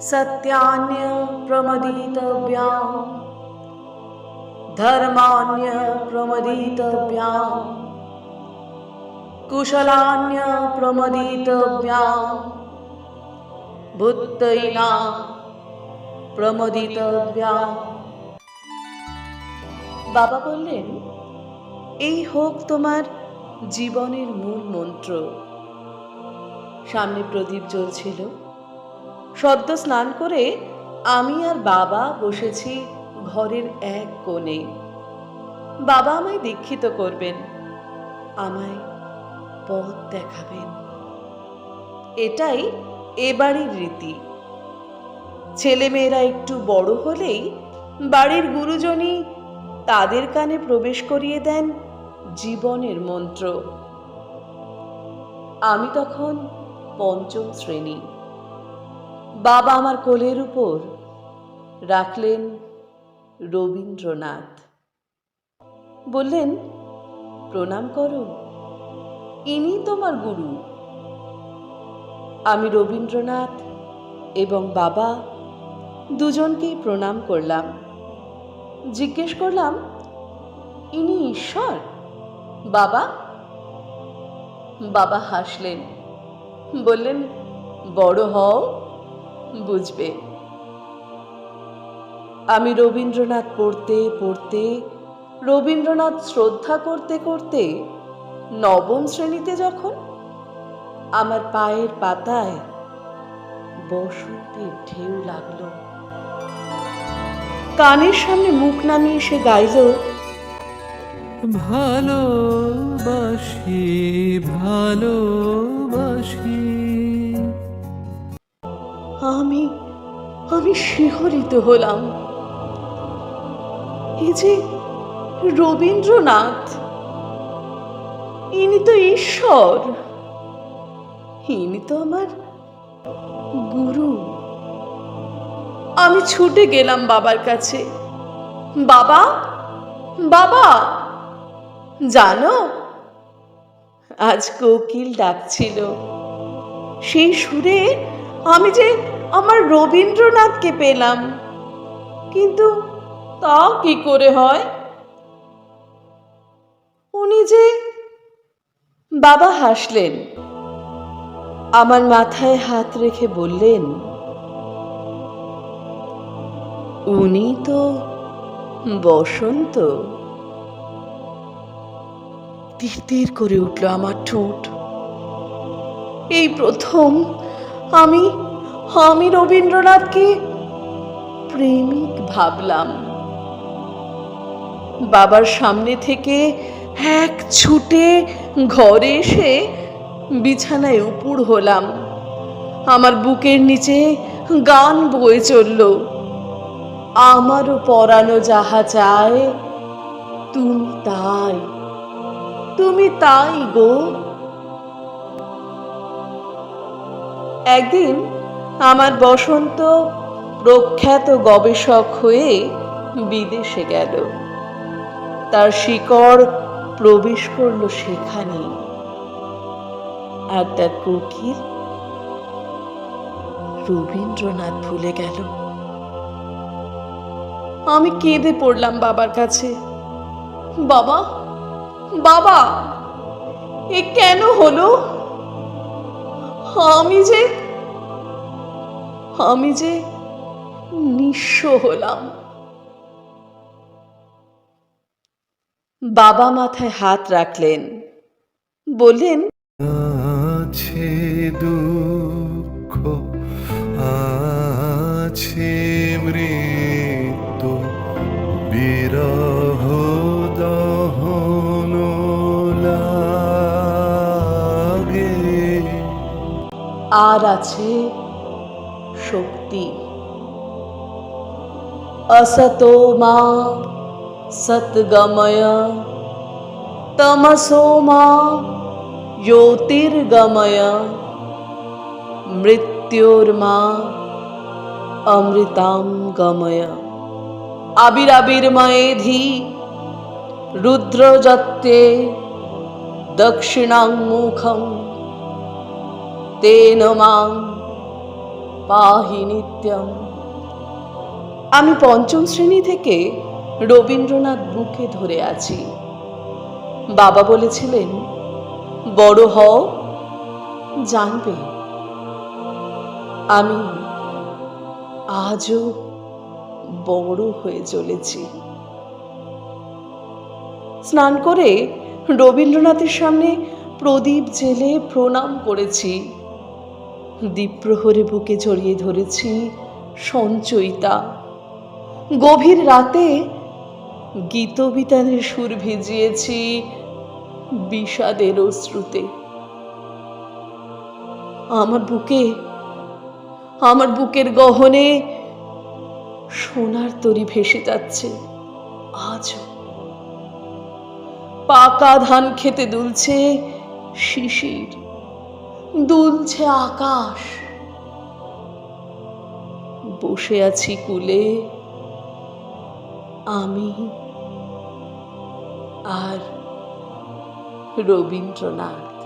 सत्यान्य प्रमदितव्या धर्मान्य प्रमदितव्या कुशलान्य प्रमदितव्या भूतैना প্রমদিতব্যা বাবা বললেন এই হোক তোমার জীবনের মূল মন্ত্র সামনে প্রদীপ জ্বলছিল সদ্য স্নান করে আমি আর বাবা বসেছি ঘরের এক কোণে। বাবা আমায় দীক্ষিত করবেন, আমায় পথ দেখাবেন। এটাই এবাড়ির রীতি। ছেলেমেয়েরা একটু বড় হলেই বাড়ির গুরুজনই তাদের কানে প্রবেশ করিয়ে দেন জীবনের মন্ত্র। আমি তখন পঞ্চম শ্রেণি। বাবা আমার কোলের উপর রাখলেন রবীন্দ্রনাথ। বললেন, প্রণাম করো, ইনি তোমার গুরু। আমি রবীন্দ্রনাথ এবং বাবা দুজনকেই প্রণাম করলাম। জিজ্ঞেস করলাম, ইনি ঈশ্বর? বাবা? বাবা হাসলেন, বললেন, বড় হও বুঝবে। আমি রবীন্দ্রনাথ পড়তে পড়তে, রবীন্দ্রনাথ শ্রদ্ধা করতে করতে নবম শ্রেণীতে যখন আমার পায়ের পাতায় বসন্তের ঢেউ লাগল, কানের সামনে মুখ নামিয়ে সে গাইল, ভালোবাসি ভালোবাসি আমি আমি শিহরিত হলাম। এই যে রবীন্দ্রনাথ, ইনি তো ঈশ্বর। ইনি তো আমার গুরু। আমি ছুটে গেলাম বাবার কাছে। বাবা বাবা, জানো, আজ কোকিল ডাকছিল। সেই সুরে আমি যে আমার রবীন্দ্রনাথকে পেলাম। কিন্তু তা কি করে হয়? উনি যে বাবা হাসলেন, আমার মাথায় হাত রেখে বললেন, উনি তো বসন্ত। তীর করে উঠল আমার ঠোঁট। এই প্রথম আমি আমি রবীন্দ্রনাথকে প্রেমিক ভাবলাম। বাবার সামনে থেকে এক ছুটে ঘরে এসে বিছানায় উপুর হলাম। আমার বুকের নিচে গান বয়ে চলল। আমারও পরানো যাহা চায়, তুমি তাই তুমি তাই গো। একদিন আমার বসন্ত প্রখ্যাত গবেষক হয়ে বিদেশে গেল। তার শিকড় প্রবেশ করল সেখানে। আর তার কোকিল রবীন্দ্রনাথ ভুলে গেল। আমি কেঁদে পড়লাম বাবার কাছে। বাবা বাবা, এ কেন হলো? আমি যে আমি যে নিঃস্ব হলাম। বাবা মাথায় হাত রাখলেন বললেন আছে দুঃখ আছে মৃত্যু বিরহ দহন লাগে। আর আছে শক্তি असतो मा सद्गमय तमसो मा ज्योतिर्गमय मृत्योर्मा अमृतां गमय আবিরাবির্ময়েধি রুদ্রযত্তে দক্ষিণাঙ্মুখম তেন মাং পাহি নিত্যম। আমি পঞ্চম শ্রেণি থেকে রবীন্দ্রনাথ বুকে ধরে আছি। বাবা বলেছিলেন, বড় হও, জানবে। আমি আজও বড় হয়ে চলেছি। স্নান করে রবীন্দ্রনাথের সামনে প্রদীপ জেলে প্রণাম করেছি। দ্বীপ্রহরে বুকে জড়িয়ে ধরেছি সঞ্চয়িতা। গভীর রাতে গীতবিতানের সুর ভিজিয়েছি বিষাদের অশ্রুতে। আমার বুকে, আমার বুকের গহনে সোনার তরি ভেসে যাচ্ছে আজও। পাকা ধান খেতে দুলছে শিশির। দুলছে আকাশ। বসে আছি কুলে। আমি আর রবীন্দ্রনাথ।